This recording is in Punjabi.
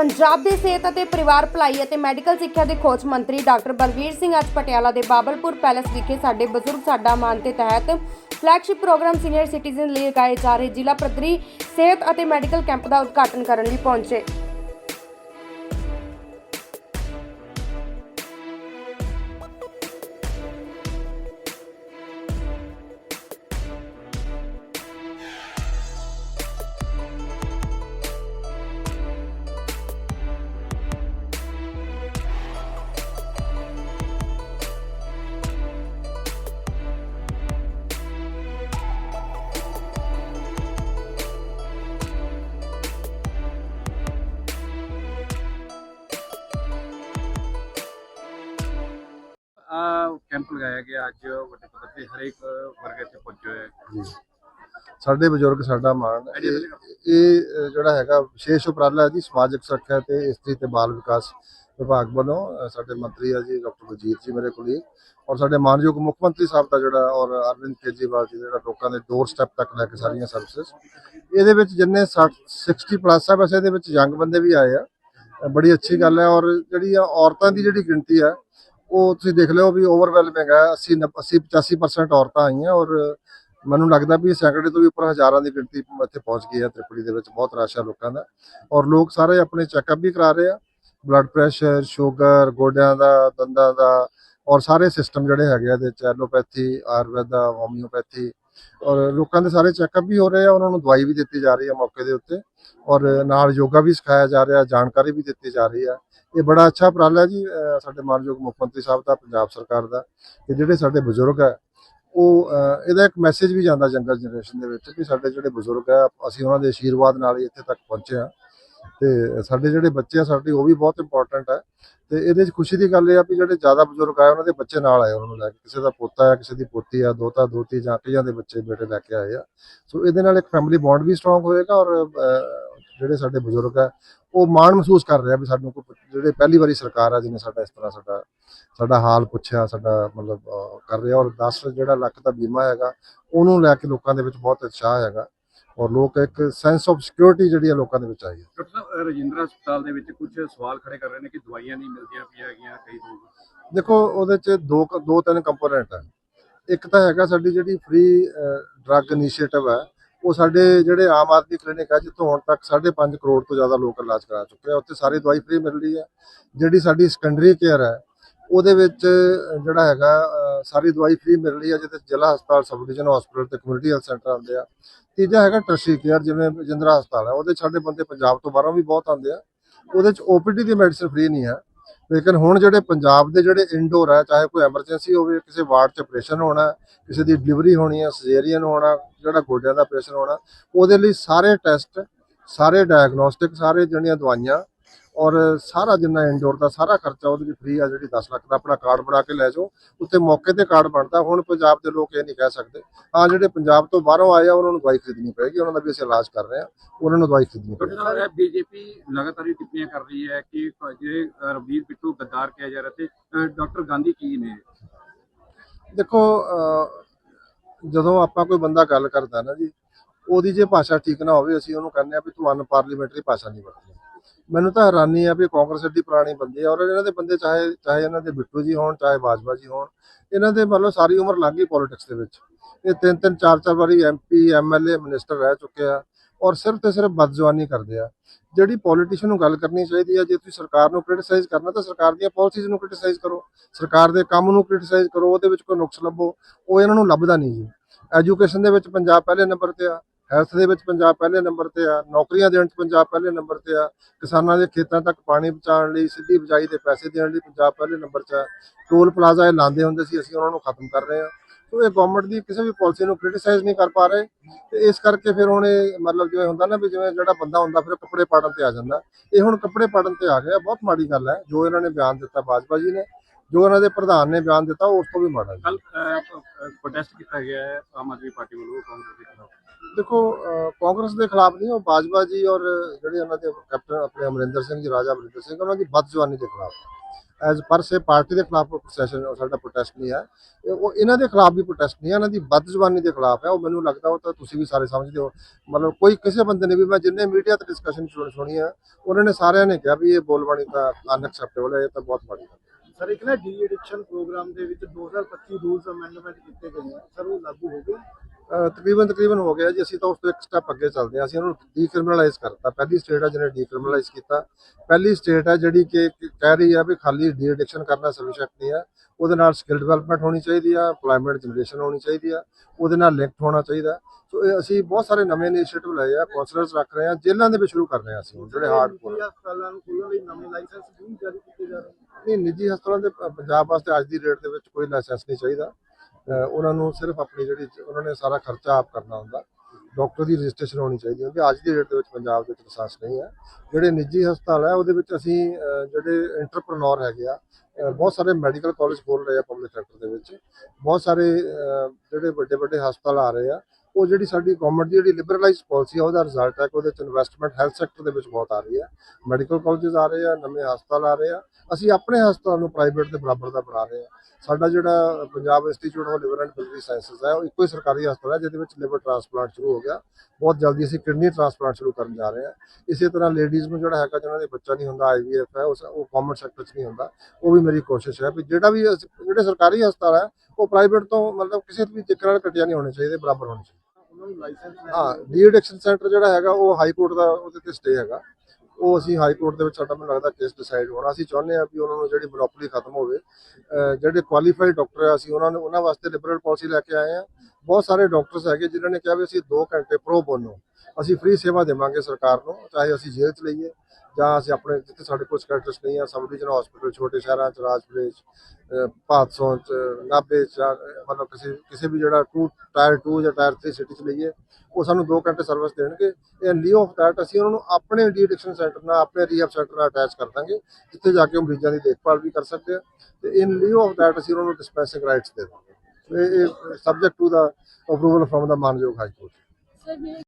ਪੰਜਾਬ ਦੇ ਸਿਹਤ ਅਤੇ ਪਰਿਵਾਰ ਭਲਾਈ ਅਤੇ ਮੈਡੀਕਲ ਸਿੱਖਿਆ ਦੇ ਖੋਜ ਮੰਤਰੀ ਡਾਕਟਰ ਬਲਵੀਰ ਸਿੰਘ ਅੱਜ ਪਟਿਆਲਾ ਦੇ ਬਾਬਲਪੁਰ ਪੈਲੇਸ ਵਿਖੇ ਸਾਡੇ ਬਜ਼ੁਰਗ ਸਾਡਾ ਮਾਨ ਦੇ ਤਹਿਤ ਫਲੈਗਸ਼ਿਪ ਪ੍ਰੋਗਰਾਮ ਸੀਨੀਅਰ ਸਿਟੀਜ਼ਨ ਲਈ ਲਗਾਏ ਜਾ ਰਹੇ ਜ਼ਿਲ੍ਹਾ ਪੱਧਰੀ ਸਿਹਤ ਅਤੇ ਮੈਡੀਕਲ ਕੈਂਪ ਦਾ ਉਦਘਾਟਨ ਕਰਨ ਲਈ ਪਹੁੰਚੇ। ਆ ਕੈਂਪ ਲਗਾਇਆ ਗਿਆ ਅੱਜ ਵੱਡੇ ਪੱਧਰ ਤੇ ਹਰੇਕ ਵਰਗ ਇੱਥੇ ਪਹੁੰਚੇ ਹੋਏ ਹੈ। ਸਾਡੇ ਬਜ਼ੁਰਗ ਸਾਡਾ ਮਾਣ ਇਹ ਜਿਹੜਾ ਹੈਗਾ ਵਿਸ਼ੇਸ਼ ਉਪਰਾਲਾ ਹੈ ਜੀ ਸਮਾਜਿਕ ਸੁਰੱਖਿਆ ਤੇ ਇਸਤਰੀ ਤੇ ਬਾਲ ਵਿਕਾਸ ਵਿਭਾਗ ਵੱਲੋਂ ਸਾਡੇ ਮੰਤਰੀ ਆ ਜੀ ਡਾਕਟਰ ਵਜੀਰ ਜੀ ਮੇਰੇ ਕੋਲ ਔਰ ਸਾਡੇ ਮਾਨਯੋਗ ਮੁੱਖ ਮੰਤਰੀ ਸਾਹਿਬ ਦਾ ਜਿਹੜਾ ਔਰ ਅਰਵਿੰਦ ਕੇਜਰੀਵਾਲ ਜੀ ਜਿਹੜਾ ਲੋਕਾਂ ਦੇ ਡੋਰ ਸਟੈਪ ਤੱਕ ਲੈ ਕੇ ਸਾਰੀਆਂ ਸਰਵਿਸਿਜ਼ ਇਹਦੇ ਵਿੱਚ ਜਿੰਨੇ 60 60 ਪਲੱਸ ਆ ਵੈਸੇ ਇਹਦੇ ਵਿੱਚ ਯੰਗ ਬੰਦੇ ਵੀ ਆਏ ਆ। ਬੜੀ ਅੱਛੀ ਗੱਲ ਹੈ ਔਰ ਜਿਹੜੀ ਆ ਔਰਤਾਂ ਦੀ ਜਿਹੜੀ ਗਿਣਤੀ ਹੈ ਉਹ ਤੁਸੀਂ ਦੇਖ ਲਿਓ ਵੀ ਓਵਰਵੈਲਮਿੰਗ ਹੈ 80 ਨੱਬ- 80 85% ਔਰਤਾਂ ਆਈਆਂ ਔਰ ਮੈਨੂੰ ਲੱਗਦਾ ਵੀ ਸੈਂਕੜੇ ਤੋਂ ਵੀ ਉੱਪਰ ਹਜ਼ਾਰਾਂ ਦੀ ਗਿਣਤੀ ਇੱਥੇ ਪਹੁੰਚ ਗਈ ਹੈ ਤ੍ਰਿਪੜੀ ਦੇ ਵਿੱਚ, ਬਹੁਤ ਰਸ਼ ਹੈ ਲੋਕਾਂ ਦਾ ਔਰ ਲੋਕ ਸਾਰੇ ਆਪਣੇ ਚੈੱਕਅਪ ਵੀ ਕਰਾ ਰਹੇ ਆ ਬਲੱਡ ਪ੍ਰੈਸ਼ਰ ਸ਼ੂਗਰ ਗੋਡਿਆਂ ਦਾ, ਦੰਦਾਂ ਦਾ ਔਰ ਸਾਰੇ ਸਿਸਟਮ ਜਿਹੜੇ ਹੈਗੇ ਆ ਇਹਦੇ ਚ ਐਲੋਪੈਥੀ ਆਯੁਰਵੈਦਾ ਹੋਮਿਓਪੈਥੀ ਔਰ ਲੋਕਾਂ ਦੇ ਸਾਰੇ ਚੈੱਕਅਪ ਵੀ ਹੋ ਰਹੇ ਆ, ਉਹਨਾਂ ਨੂੰ ਦਵਾਈ ਵੀ ਦਿੱਤੀ ਜਾ ਰਹੀ ਹੈ ਮੌਕੇ ਦੇ ਉੱਤੇ ਔਰ ਨਾਲ ਯੋਗਾ ਵੀ ਸਿਖਾਇਆ ਜਾ ਰਿਹਾ, ਜਾਣਕਾਰੀ ਵੀ ਦਿੱਤੀ ਜਾ ਰਹੀ ਹੈ ਇਹ ਬੜਾ ਅੱਛਾ ਉਪਰਾਲਾ ਜੀ ਸਾਡੇ ਮਾਨਯੋਗ ਮੁੱਖ ਮੰਤਰੀ ਸਾਹਿਬ ਦਾ, ਪੰਜਾਬ ਸਰਕਾਰ ਦਾ, ਕਿ ਜਿਹੜੇ ਸਾਡੇ ਬਜ਼ੁਰਗ ਹੈ ਉਹ ਇਹਦਾ ਇੱਕ ਮੈਸੇਜ ਵੀ ਜਾਂਦਾ ਜੰਗਲ ਜਨਰੇਸ਼ਨ ਦੇ ਵਿੱਚ ਕਿ ਸਾਡੇ ਜਿਹੜੇ ਬਜ਼ੁਰਗ ਆ, ਅਸੀਂ ਉਹਨਾਂ ਦੇ ਆਸ਼ੀਰਵਾਦ ਨਾਲ ਹੀ ਇੱਥੇ ਤੱਕ ਪਹੁੰਚੇ ਆ। ਤੇ ਸਾਡੇ ਜਿਹੜੇ ਬੱਚੇ ਆ, ਸਾਡੇ ਉਹ ਵੀ ਬਹੁਤ ਇੰਪੋਰਟੈਂਟ ਹੈ ਤੇ ਇਹਦੇ 'ਚ ਖੁਸ਼ੀ ਦੀ ਗੱਲ ਇਹ ਆ ਵੀ ਜਿਹੜੇ ਜ਼ਿਆਦਾ ਬਜ਼ੁਰਗ ਆਏ, ਉਹਨਾਂ ਦੇ ਬੱਚੇ ਨਾਲ ਆਏ, ਉਹਨਾਂ ਨੂੰ ਲੈ ਕੇ। ਕਿਸੇ ਦਾ ਪੋਤਾ ਆ, ਕਿਸੇ ਦੀ ਪੋਤੀ ਆ, ਦੋਤਾ, ਦੋਤੀ ਜਾਂ ਕਈਆਂ ਦੇ ਬੱਚੇ, ਬੇਟੇ ਲੈ ਕੇ ਆਏ ਆ। ਸੋ ਇਹਦੇ ਨਾਲ ਇੱਕ ਫੈਮਿਲੀ ਬੌਂਡ ਵੀ ਸਟਰੋਂਗ ਹੋਏਗਾ ਔਰ ਜਿਹੜੇ ਸਾਡੇ ਬਜ਼ੁਰਗ ਆ, ਉਹ ਮਾਣ ਮਹਿਸੂਸ ਕਰ ਰਿਹਾ ਵੀ ਸਾਨੂੰ ਕੋਈ ਜਿਹੜੇ ਪਹਿਲੀ ਵਾਰੀ ਸਰਕਾਰ ਆ, ਜਿਹਨੇ ਸਾਡਾ ਇਸ ਤਰ੍ਹਾਂ ਸਾਡਾ ਸਾਡਾ ਹਾਲ ਪੁੱਛਿਆ, ਸਾਡਾ ਮਤਲਬ ਕਰ ਰਿਹਾ ਔਰ 10 ਜਿਹੜਾ ਲੱਖ ਦਾ ਬੀਮਾ ਹੈਗਾ, ਉਹਨੂੰ ਲੈ ਕੇ ਲੋਕਾਂ ਦੇ ਵਿੱਚ ਬਹੁਤ ਉਤਸ਼ਾਹ ਹੈਗਾ। ਔਰ ਲੋਕ ਇੱਕ ਸੈਂਸ ਆਫ ਸਿਕਿਉਰਿਟੀ ਜਿਹੜੀ ਹੈ ਲੋਕਾਂ ਦੇ ਵਿੱਚ ਆਈ ਹੈ। ਡਾਕਟਰ ਸਾਹਿਬ ਰਜਿੰਦਰਾ ਹਸਪਤਾਲ ਦੇ ਵਿੱਚ ਕੁਝ ਸਵਾਲ ਖੜੇ ਕਰ ਰਹੇ ਨੇ ਕਿ ਦਵਾਈਆਂ ਨਹੀਂ ਮਿਲਦੀਆਂ ਪਈਆਂ ਹੈਗੀਆਂ ਕਈ ਲੋਕ ਦੇਖੋ ਉਹਦੇ ਚ ਦੋ ਦੋ ਤਿੰਨ ਕੰਪੋਨੈਂਟ ਹੈ ਇੱਕ ਤਾਂ ਹੈਗਾ ਸਾਡੀ ਜਿਹੜੀ ਫ੍ਰੀ ਡਰੱਗ ਇਨੀਸ਼ੀਏਟਿਵ ਹੈ ਉਹ ਸਾਡੇ ਜਿਹੜੇ ਆਮ ਆਦਮੀ ਕਲੀਨਿਕ ਹੈ ਜਿੱਥੋਂ ਹੁਣ ਤੱਕ 5.5 ਕਰੋੜ ਤੋਂ ਜ਼ਿਆਦਾ ਲੋਕ ਇਲਾਜ ਕਰਾ ਚੁੱਕੇ ਆ ਉੱਥੇ ਸਾਰੀ ਦਵਾਈ ਫ੍ਰੀ ਮਿਲ ਰਹੀ ਹੈ। ਜਿਹੜੀ ਸਾਡੀ ਸੈਕੰਡਰੀ ਕੇਅਰ ਹੈ ਉਹਦੇ ਵਿੱਚ ਜਿਹੜਾ ਹੈਗਾ ਸਾਰੀ ਦਵਾਈ ਫ੍ਰੀ ਮਿਲ ਰਹੀ ਹੈ ਜਿੱਥੇ ਜ਼ਿਲ੍ਹਾ ਹਸਪਤਾਲ ਸਬ ਡਿਵੀਜ਼ਨ ਹਸਪਤਾਲ ਤੇ ਕਮਿਊਨਿਟੀ ਹੈਲਥ ਸੈਂਟਰ ਆਉਂਦੇ ਆ। ਤੀਜਾ ਹੈਗਾ ਟਰਸ਼ੀ ਕੇਅਰ ਜਿਵੇਂ ਜਿੰਦਰਾ ਹਸਪਤਾਲ ਹੈ, ਉਹਦੇ 'ਚ ਸਾਡੇ ਬੰਦੇ ਪੰਜਾਬ ਤੋਂ ਬਾਹਰੋਂ ਵੀ ਬਹੁਤ ਆਉਂਦੇ ਆ। ਉਹਦੇ 'ਚ ਓਪੀਡੀ ਦੀ ਮੈਡੀਸਨ ਫ੍ਰੀ ਨਹੀਂ ਹੈ। ਲੇਕਿਨ ਹੁਣ ਜਿਹੜੇ ਪੰਜਾਬ ਦੇ ਜਿਹੜੇ ਇਨਡੋਰ ਹੈ, ਚਾਹੇ ਕੋਈ ਐਮਰਜੈਂਸੀ ਹੋਵੇ, ਕਿਸੇ ਵਾਰਡ 'ਚ ਆਪਰੇਸ਼ਨ ਹੋਣਾ, ਕਿਸੇ ਦੀ ਡਿਲੀਵਰੀ ਹੋਣੀ ਹੈ ਸਰਜਰੀਅਨ ਹੋਣਾ, ਜਿਹੜਾ ਗੋਡਿਆਂ ਦਾ ਆਪਰੇਸ਼ਨ ਹੋਣਾ, ਉਹਦੇ ਲਈ ਸਾਰੇ ਟੈਸਟ ਸਾਰੇ ਡਾਇਗਨੋਸਟਿਕ ਸਾਰੇ ਜਿਹੜੀਆਂ ਦਵਾਈਆਂ ਔਰ ਸਾਰਾ ਜਿੰਨਾ ਇਨਡੋਰ ਦਾ ਸਾਰਾ ਖਰਚਾ ਉਹਦੇ ਲਈ ਫ੍ਰੀ ਆ ਜਿਹੜੀ 10 ਲੱਖ ਦਾ ਆਪਣਾ ਕਾਰਡ ਬਣਾ ਕੇ ਲੈ ਜਾਓ ਉੱਤੇ ਮੌਕੇ ਤੇ ਕਾਰਡ ਬਣਦਾ। ਹੁਣ ਪੰਜਾਬ ਦੇ ਲੋਕ ਇਹ ਨਹੀਂ ਕਹਿ ਸਕਦੇ। ਹਾਂ ਜਿਹੜੇ ਪੰਜਾਬ ਤੋਂ ਬਾਹਰੋਂ ਆਏ ਆ ਉਹਨਾਂ ਨੂੰ ਦਵਾਈ ਖਰੀਦਣੀ ਪਏਗੀ ਉਹਨਾਂ ਦਾ ਵੀ ਅਸੀਂ ਇਲਾਜ ਕਰ ਰਹੇ ਹਾਂ। ਉਹਨਾਂ ਨੂੰ ਦਵਾਈ ਖਰੀਦਣੀ ਪਏਗੀ। ਬੀਜੇਪੀ ਲਗਾਤਾਰ ਹੀ ਟਿੱਪਣੀਆਂ ਕਰ ਰਹੀ ਹੈ ਕਿ ਜੇ ਰਵੀਰ ਬਿੱਟੂ ਗੱਦਾਰ ਕਿਹਾ ਜਾ ਰਿਹਾ ਤੇ ਡਾਕਟਰ ਗਾਂਧੀ ਕੀ ਨੇ? ਦੇਖੋ ਜਦੋਂ ਆਪਾਂ ਕੋਈ ਬੰਦਾ ਗੱਲ ਕਰਦਾ ਨਾ ਜੀ ਉਹਦੀ ਜੇ ਭਾਸ਼ਾ ਠੀਕ ਨਾ ਹੋਵੇ ਅਸੀਂ ਉਹਨੂੰ ਕਹਿੰਦੇ ਆ ਵੀ ਤੂੰ ਅਨਪਾਰਲੀਮੈਂਟਰੀ ਭਾਸ਼ਾ ਨਹੀਂ ਵਰਤਦੀ ਮੈਨੂੰ ਤਾਂ ਹੈਰਾਨੀ ਆ ਵੀ ਕਾਂਗਰਸ ਏਡੀ ਪੁਰਾਣੀ ਬੰਦੇ ਆ ਔਰ ਇਹਨਾਂ ਦੇ ਬੰਦੇ ਚਾਹੇ ਚਾਹੇ ਇਹਨਾਂ ਦੇ ਬਿੱਟੂ ਜੀ ਹੋਣ, ਚਾਹੇ ਬਾਜਵਾ ਜੀ ਹੋਣ, ਇਹਨਾਂ ਦੇ ਮਤਲਬ ਸਾਰੀ ਉਮਰ ਲੰਘ ਗਈ ਪੋਲਿਟਿਕਸ ਦੇ ਵਿੱਚ। ਇਹ ਤਿੰਨ ਤਿੰਨ, ਚਾਰ ਚਾਰ ਵਾਰੀ ਐਮਪੀ ਐਮਐਲਏ ਮਿਨਿਸਟਰ ਰਹਿ ਚੁੱਕੇ ਆ ਔਰ ਸਿਰਫ ਤੇ ਸਿਰਫ ਬਦਜ਼ੁਬਾਨੀ ਕਰਦੇ ਆ। ਜਿਹੜੀ ਪੋਲੀਟੀਸ਼ੀਅਨ ਨੂੰ ਗੱਲ ਕਰਨੀ ਚਾਹੀਦੀ ਹੈ ਜੇ ਤੁਸੀਂ ਸਰਕਾਰ ਨੂੰ ਕ੍ਰਿਟਿਸਾਈਜ਼ ਕਰਨਾ ਤਾਂ ਸਰਕਾਰ ਦੀਆਂ ਪਾਲਿਸੀਜ਼ ਨੂੰ ਕ੍ਰਿਟਿਸਾਈਜ਼ ਕਰੋ, ਸਰਕਾਰ ਦੇ ਕੰਮ ਨੂੰ ਕ੍ਰਿਟਿਸਾਈਜ਼ ਕਰੋ, ਉਹਦੇ ਵਿੱਚ ਕੋਈ ਨੁਕਸ ਲੱਭੋ, ਉਹ ਇਹਨਾਂ ਨੂੰ ਲੱਭਦਾ ਨਹੀਂ ਜੀ। ਐਜੂਕੇਸ਼ਨ ਦੇ ਵਿੱਚ ਪੰਜਾਬ ਪਹਿਲੇ ਨੰਬਰ ਤੇ ਆ ਹੈਲਥ ਦੇ ਵਿੱਚ ਪੰਜਾਬ ਪਹਿਲੇ ਨੰਬਰ ਤੇ ਆ, ਨੌਕਰੀਆਂ ਦੇਣ 'ਚ ਪੰਜਾਬ ਪਹਿਲੇ ਨੰਬਰ ਤੇ ਆ, ਕਿਸਾਨਾਂ ਦੇ ਖੇਤਾਂ ਤੱਕ ਪਾਣੀ ਪਹੁੰਚਾਉਣ ਲਈ, ਸਿੱਧੀ ਬਿਜਾਈ ਦੇ ਪੈਸੇ ਦੇਣ ਲਈ ਪੰਜਾਬ ਪਹਿਲੇ ਨੰਬਰ 'ਚ ਆ। ਟੋਲ ਪਲਾਜ਼ਾ ਇਹ ਲਾਉਂਦੇ ਹੁੰਦੇ ਸੀ, ਅਸੀਂ ਉਹਨਾਂ ਨੂੰ ਖਤਮ ਕਰ ਰਹੇ ਆ ਸੋ ਇਹ ਗਵਰਨਮੈਂਟ ਦੀ ਕਿਸੇ ਵੀ ਪਾਲਿਸੀ ਨੂੰ ਕ੍ਰਿਟਿਸਾਈਜ਼ ਨਹੀਂ ਕਰ ਪਾ ਰਹੇ। ਤੇ ਇਸ ਕਰਕੇ ਫਿਰ ਹੁਣ ਇਹ ਮਤਲਬ ਜਿਵੇਂ ਹੁੰਦਾ ਨਾ ਵੀ ਜਿਵੇਂ ਜਿਹੜਾ ਬੰਦਾ ਹੁੰਦਾ, ਫਿਰ ਕੱਪੜੇ ਪਾੜਨ ਤੇ ਆ ਜਾਂਦਾ। ਇਹ ਹੁਣ ਕੱਪੜੇ ਪਾੜਨ ਤੇ ਆ ਗਿਆ, ਬਹੁਤ ਮਾੜੀ ਗੱਲ ਹੈ। ਜੋ ਇਹਨਾਂ ਨੇ ਬਿਆਨ ਦਿੱਤਾ ਬਾਜਪਾ ਜੀ ਨੇ ਜੋ ਇਹਨਾਂ ਦੇ ਪ੍ਰਧਾਨ ਨੇ ਬਿਆਨ ਦਿੱਤਾ ਉਸ ਤੋਂ ਵੀ ਮਾੜਾ ਜੀ। ਕੱਲ ਪ੍ਰੋਟੈਸਟ ਕੀਤਾ ਗਿਆ ਹੈ ਆਮ ਆਦਮੀ ਪਾਰਟੀ ਵੱਲੋਂ ਕਾਂਗਰਸ ਦੇ ਖਿਲਾਫ। ਦੇਖੋ ਕਾਂਗਰਸ ਦੇ ਖਿਲਾਫ ਨਹੀਂ ਉਹ ਬਾਜਵਾ ਜੀ ਔਰ ਜਿਹੜੇ ਉਹਨਾਂ ਦੇ ਕੈਪਟਨ ਆਪਣੇ ਅਮਰਿੰਦਰ ਸਿੰਘ ਜੀ ਰਾਜਾ ਅਮਰਿੰਦਰ ਸਿੰਘ ਉਹਨਾਂ ਦੀ ਬਦਜ਼ੁਬਾਨੀ ਦੇ ਖਿਲਾਫ। ਐਜ਼ ਪਰ ਸੇ ਪਾਰਟੀ ਦੇ ਖਿਲਾਫ ਪ੍ਰੋਸੈਸ਼ਨ ਸਾਡਾ ਪ੍ਰੋਟੈਸਟ ਨਹੀਂ ਹੈ। ਉਹ ਇਹਨਾਂ ਦੇ ਖਿਲਾਫ ਵੀ ਪ੍ਰੋਟੈਸਟ ਨਹੀਂ ਹੈ ਇਹਨਾਂ ਦੀ ਬਦਜ਼ੁਬਾਨੀ ਦੇ ਖਿਲਾਫ ਹੈ। ਉਹ ਮੈਨੂੰ ਲੱਗਦਾ ਉਹ ਤਾਂ ਤੁਸੀਂ ਵੀ ਸਾਰੇ ਸਮਝਦੇ ਹੋ। ਮਤਲਬ ਕੋਈ ਕਿਸੇ ਬੰਦੇ ਨੇ ਵੀ ਮੈਂ ਜਿੰਨੇ ਮੀਡੀਆ ਤੇ ਡਿਸਕਸ਼ਨ ਸੁਣੀ ਆ ਉਹਨਾਂ ਨੇ ਸਾਰਿਆਂ ਨੇ ਕਿਹਾ ਵੀ ਇਹ ਬੋਲਬਾਣੀ ਤਾਂ ਅਨਐਕਸੈਪਟੇਬਲ ਹੈ ਇਹ ਤਾਂ ਬਹੁਤ ਮਾੜੀ ਗੱਲ ਹੈ। ਸਰ ਇੱਕ ਨਾ ਡੀ ਐਡਿਕਸ਼ਨ ਪ੍ਰੋਗਰਾਮ ਦੇ ਵਿੱਚ 2025 ਰੂਲਸ ਅਮੈਂਡਮੈਂਟ ਕੀਤੇ ਗਏ ਆ। ਸਰ ਉਹ ਲਾਗੂ ਹੋ ਗਏ। ਅਹ ਤਕਰੀਬਨ ਤਕਰੀਬਨ ਹੋ ਗਿਆ ਜੀ। ਅਸੀਂ ਤਾਂ ਉਸ ਤੋਂ ਇੱਕ ਸਟੈਪ ਅੱਗੇ ਚੱਲਦੇ ਹਾਂ। ਅਸੀਂ ਉਹਨੂੰ ਡੀਕ੍ਰਿਮੀਨਲਾਈਜ਼ ਕਰਤਾ। ਪਹਿਲੀ ਸਟੇਟ ਹੈ ਜਿਹਨੇ ਡੀਕ੍ਰਿਮੀਨਲਾਈਜ਼ ਕੀਤਾ। ਪਹਿਲੀ ਸਟੇਟ ਹੈ ਜਿਹੜੀ ਕਿ ਕਿ ਕਹਿ ਰਹੀ ਹੈ ਵੀ ਖਾਲੀ ਡੀ ਐਡਿਕਸ਼ਨ ਕਰਨਾ ਸਫੀਸ਼ੀਐਂਟ ਨਹੀਂ ਹੈ ਉਹਦੇ ਨਾਲ ਸਕਿੱਲ ਡਿਵੈਲਪਮੈਂਟ ਹੋਣੀ ਚਾਹੀਦੀ ਆ। EMPLOYMENT ਜਨਰੇਸ਼ਨ ਹੋਣੀ ਚਾਹੀਦੀ ਆ। ਉਹਦੇ ਨਾਲ ਲਿੰਕਡ ਹੋਣਾ ਚਾਹੀਦਾ। ਸੋ ਇਹ ਅਸੀਂ ਬਹੁਤ ਸਾਰੇ ਨਵੇਂ ਇਨੀਸ਼ੀਏਟਿਵ ਲਏ ਆ। ਕਾਉਂਸਲਰਸ ਰੱਖ ਰਹੇ ਆ। ਜੇਲ੍ਹਾਂ ਦੇ ਵਿੱਚ ਸ਼ੁਰੂ ਕਰ ਰਹੇ ਆ ਅਸੀਂ ਹੁਣ ਜਿਹੜੇ ਹਾਰਡ ਨਿੱਜੀ ਹਸਪਤਾਲਾਂ ਨੂੰ ਖੋਲ੍ਹਣ ਲਈ ਨਵੇਂ ਲਾਇਸੈਂਸ ਵੀ ਜਾਰੀ ਕੀਤੇ ਜਾ ਰਹੇ ਨੇ। ਨਹੀਂ, ਨਿੱਜੀ ਹਸਪਤਾਲਾਂ ਦੇ ਪ- ਪੰਜਾਬ ਵਾਸਤੇ ਅੱਜ ਦੀ ਡੇਟ ਦੇ ਵਿੱਚ ਕੋਈ ਲਾਇਸੈਂਸ ਨਹੀਂ ਚਾਹੀਦਾ। ਅਹ ਉਹਨਾਂ ਨੂੰ ਸਿਰਫ ਆਪਣੀ ਜਿਹੜੀ ਉਹਨਾਂ ਨੇ ਸਾਰਾ ਖਰਚਾ ਆਪ ਕਰਨਾ ਹੁੰਦਾ। ਡਾਕਟਰ ਦੀ ਰਜਿਸਟ੍ਰੇਸ਼ਨ ਹੋਣੀ ਚਾਹੀਦੀ ਹੈ ਅੱਜ ਦੀ ਡੇਟ ਦੇ ਵਿੱਚ ਪੰਜਾਬ ਦੇ ਵਿੱਚ ਲਾਇਸੈਂਸ ਨਹੀਂ ਹੈ। ਜਿਹੜੇ ਨਿੱਜੀ ਹਸਪਤਾਲ ਹੈ, ਉਹਦੇ ਵਿੱਚ ਅਸੀਂ, ਅਹ ਜਿਹੜੇ ਐਂਟਰਪ੍ਰੈਨਿਓਰ ਹੈਗੇ ਆ, ਅਹ ਬਹੁਤ ਸਾਰੇ ਮੈਡੀਕਲ ਕਾਲਜ ਖੋਲ ਰਹੇ ਆ ਪਬਲਿਕ ਸੈਕਟਰ ਦੇ ਵਿੱਚ। ਬਹੁਤ ਸਾਰੇ, ਅਹ ਜਿਹੜੇ ਵੱਡੇ ਵੱਡੇ ਹਸਪਤਾਲ ਆ ਰਹੇ ਆ ਉਹ ਜਿਹੜੀ ਸਾਡੀ ਗਵਰਨਮੈਂਟ ਦੀ ਜਿਹੜੀ ਲਿਬਰਲਾਈਜ਼ ਪਾਲਿਸੀ ਆ, ਉਹਦਾ ਰਿਜ਼ਲਟ ਹੈ ਕਿ ਉਹਦੇ ਚ ਇਨਵੈਸਟਮੈਂਟ ਹੈਲਥ ਸੈਕਟਰ ਦੇ ਵਿੱਚ ਬਹੁਤ ਆ ਰਹੀ ਹੈ। ਮੈਡੀਕਲ ਕਾਲਜਸ ਆ ਰਹੇ ਆ, ਨਵੇਂ ਹਸਪਤਾਲ ਆ ਰਹੇ ਆ। ਅਸੀਂ ਆਪਣੇ ਹਸਪਤਾਲ ਨੂੰ ਪ੍ਰਾਈਵੇਟ ਦੇ ਬਰਾਬਰ ਦਾ ਬਣਾ ਰਹੇ ਆ। ਸਾਡਾ ਜਿਹੜਾ Punjab institute of liver and biliary sciences ਹੈ ਉਹ ਇੱਕੋ ਹੀ ਸਰਕਾਰੀ ਹਸਪਤਾਲ ਹੈ ਜਿਹਦੇ ਵਿੱਚ ਲਿਵਰ ਟ੍ਰਾਂਸਪਲਾਂਟ ਸ਼ੁਰੂ ਹੋ ਗਿਆ। ਬਹੁਤ ਜਲਦੀ ਅਸੀਂ ਕਿਡਨੀ ਟ੍ਰਾਂਸਪਲਾਂਟ ਸ਼ੁਰੂ ਕਰਨ ਜਾ ਰਹੇ ਹਾਂ ਇਸੇ ਤਰ੍ਹਾਂ ਲੇਡੀਜ਼ ਨੂੰ ਜਿਹੜਾ ਹੈਗਾ, ਜਿਹਨਾਂ ਦੇ ਬੱਚਾ ਨਹੀਂ ਹੁੰਦਾ ਆਈਵੀਐਫ ਹੈ, ਉਸ ਉਹ ਗਵਰਨਮੈਂਟ ਸੈਕਟਰ 'ਚ ਨਹੀਂ ਹੁੰਦਾ, ਉਹ ਵੀ ਮੇਰੀ ਕੋਸ਼ਿਸ਼ ਹੈ ਵੀ ਜਿਹੜਾ ਵੀ ਅਸੀਂ- ਜਿਹੜੇ ਸਰਕਾਰੀ ਹਸਪਤਾਲ ਹੈ ਉਹ ਪ੍ਰਾਈਵੇਟ ਤੋਂ ਮਤਲਬ ਕਿਸੇ ਵੀ ਤਰੀਕੇ ਨਾਲ ਕੱਟਿਆ ਨਹੀਂ ਹੋਣੇ ਚਾਹੀਦੇ, ਬਰਾਬਰ ਹੋਣੇ ਚਾਹੀਦੇ। ਹਾਂ ਡੀ ਐਡਿਕਸ਼ਨ ਸੈਂਟਰ ਜਿਹੜਾ ਹੈਗਾ, ਉਹ ਹਾਈ ਕੋਰਟ ਦਾ ਉਹਦੇ ਤੇ ਸਟੇ ਹੈਗਾ। ਉਹ ਅਸੀਂ ਹਾਈ ਕੋਰਟ ਦੇ ਵਿੱਚ ਸਾਡਾ ਮੈਨੂੰ ਲੱਗਦਾ ਕੇਸ ਡਿਸਾਈਡ ਹੋਣਾ। ਅਸੀਂ ਚਾਹੁੰਦੇ ਹਾਂ ਵੀ ਉਹਨਾਂ ਨੂੰ ਜਿਹੜੀ ਮੋਨੋਪੋਲੀ ਖਤਮ ਹੋਵੇ ਜਿਹੜੇ ਕੁਆਲੀਫਾਈਡ ਡਾਕਟਰ ਆ, ਅਸੀਂ ਉਹਨਾਂ ਨੂੰ, ਉਹਨਾਂ ਵਾਸਤੇ ਲਿਬਰਲ ਪਾਲਿਸੀ ਲੈ ਕੇ ਆਏ ਆ ਬਹੁਤ ਸਾਰੇ ਡਾਕਟਰਸ ਹੈਗੇ ਜਿਨ੍ਹਾਂ ਨੇ ਕਿਹਾ ਵੀ ਅਸੀਂ 2 ਘੰਟੇ ਪ੍ਰੋ ਬੋਨੋ ਅਸੀਂ ਫ੍ਰੀ ਸੇਵਾ ਦੇਵਾਂਗੇ ਸਰਕਾਰ ਨੂੰ ਚਾਹੇ ਅਸੀਂ ਜੇਲ੍ਹ 'ਚ ਲਈਏ ਜਾਂ ਅਸੀਂ ਆਪਣੇ ਜਿੱਥੇ ਸਾਡੇ ਕੋਲ ਸਕੈਟਰਸ ਨਹੀਂ ਆ ਸਬ ਡਿਵੀਜ਼ਨ ਹਸਪੀਟਲ ਛੋਟੇ ਸ਼ਹਿਰਾਂ 'ਚ ਰਾਜਪੁਰੇ 'ਚ ਅਹ ਭਾਦਸੋਂ 'ਚ ਨਾਭੇ 'ਚ ਜਾਂ, ਮਤਲਬ ਕਿਸੇ ਕਿਸੇ ਵੀ ਜਿਹੜਾ ਟੂ ਟਾਇਰ 2 ਜਾਂ ਟਾਇਰ 3 ਸਿਟੀ 'ਚ ਲਈਏ ਉਹ ਸਾਨੂੰ 2 ਘੰਟੇ ਸਰਵਿਸ ਦੇਣਗੇ। ਇਹ ਲਿਓ ਆਫ ਦੈਟ ਅਸੀਂ ਉਹਨਾਂ ਨੂੰ ਆਪਣੇ ਡੀ ਸੈਂਟਰ ਨਾਲ ਆਪਣੇ ਰੀਹੈਬ ਸੈਂਟਰ ਨਾਲ ਅਟੈਚ ਕਰ ਦਾਂਗੇ ਜਿੱਥੇ ਜਾ ਕੇ ਉਹ ਮਰੀਜ਼ਾਂ ਦੀ ਦੇਖਭਾਲ ਵੀ ਕਰ ਸਕਦੇ ਆ। ਤੇ ਇਨ ਲਿਓ ਆਫ ਦੈਟ ਅਸੀਂ ਉਹਨਾਂ ਨੂੰ ਡਿਸਪੈਂਸਿੰਗ ਰਾਈਟਸ ਦੇ ਦਾਂਗੇ। ਇਹ ਸਬਜੈਕਟ ਟੂ ਦਾ ਅਪਰੂਵਲ ਫਰਮ ਦਾ ਮਾਨਯੋਗ ਹਾਈ ਕੋਰਟ